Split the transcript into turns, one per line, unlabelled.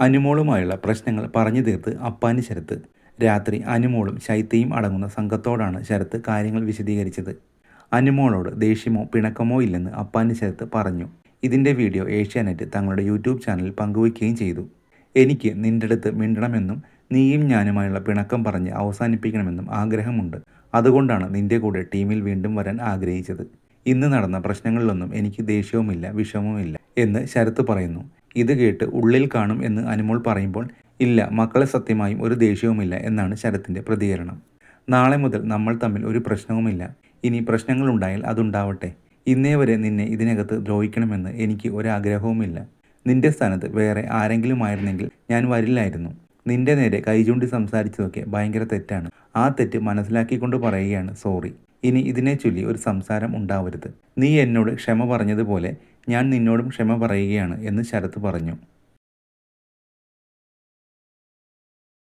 അനുമോളുമായുള്ള പ്രശ്നങ്ങൾ പറഞ്ഞു തീർത്ത് അപ്പാനി ശരത്ത്. രാത്രി അനുമോളും ശൈത്യയും അടങ്ങുന്ന സംഘത്തോടാണ് ശരത്ത് കാര്യങ്ങൾ വിശദീകരിച്ചത്. അനുമോളോട് ദേഷ്യമോ പിണക്കമോ ഇല്ലെന്ന് അപ്പാനി ശരത്ത് പറഞ്ഞു. ഇതിന്റെ വീഡിയോ ഏഷ്യാനെറ്റ് തങ്ങളുടെ യൂട്യൂബ് ചാനലിൽ പങ്കുവയ്ക്കുകയും ചെയ്തു. എനിക്ക് നിന്റെ അടുത്ത് മിണ്ടണമെന്നും നീയും ഞാനുമായുള്ള പിണക്കം പറഞ്ഞ് അവസാനിപ്പിക്കണമെന്നും ആഗ്രഹമുണ്ട്. അതുകൊണ്ടാണ് നിന്റെ കൂടെ ടീമിൽ വീണ്ടും വരാൻ ആഗ്രഹിച്ചത്. ഇന്ന് നടന്ന പ്രശ്നങ്ങളിലൊന്നും എനിക്ക് ദേഷ്യവുമില്ല വിഷമവുമില്ല എന്ന് ശരത്ത് പറയുന്നു. ഇത് കേട്ട് ഉള്ളിൽ കാണും എന്ന് അനുമോൾ പറയുമ്പോൾ ഇല്ല മക്കളെ സത്യമായും ഒരു ദേഷ്യവുമില്ല എന്നാണ് ശരത്തിന്റെ പ്രതികരണം. നാളെ മുതൽ നമ്മൾ തമ്മിൽ ഒരു പ്രശ്നവുമില്ല. ഇനി പ്രശ്നങ്ങളുണ്ടായാൽ അതുണ്ടാവട്ടെ. ഇന്നേ വരെ നിന്നെ ഇതിനകത്ത് ദ്രോഹിക്കണമെന്ന് എനിക്ക് ഒരാഗ്രഹവുമില്ല. നിന്റെ സ്ഥാനത്ത് വേറെ ആരെങ്കിലും ആയിരുന്നെങ്കിൽ ഞാൻ വരില്ലായിരുന്നു. നിന്റെ നേരെ കൈചൂണ്ടി സംസാരിച്ചതൊക്കെ ഭയങ്കര തെറ്റാണ്. ആ തെറ്റ് മനസ്സിലാക്കിക്കൊണ്ട് പറയുകയാണ് സോറി. ഇനി ഇതിനെ ചൊല്ലി ഒരു സംസാരം ഉണ്ടാവരുത്. നീ എന്നോട് ക്ഷമ പറഞ്ഞതുപോലെ ഞാൻ നിന്നോടും ക്ഷമ പറയുകയാണ് എന്ന് ശരത് പറഞ്ഞു.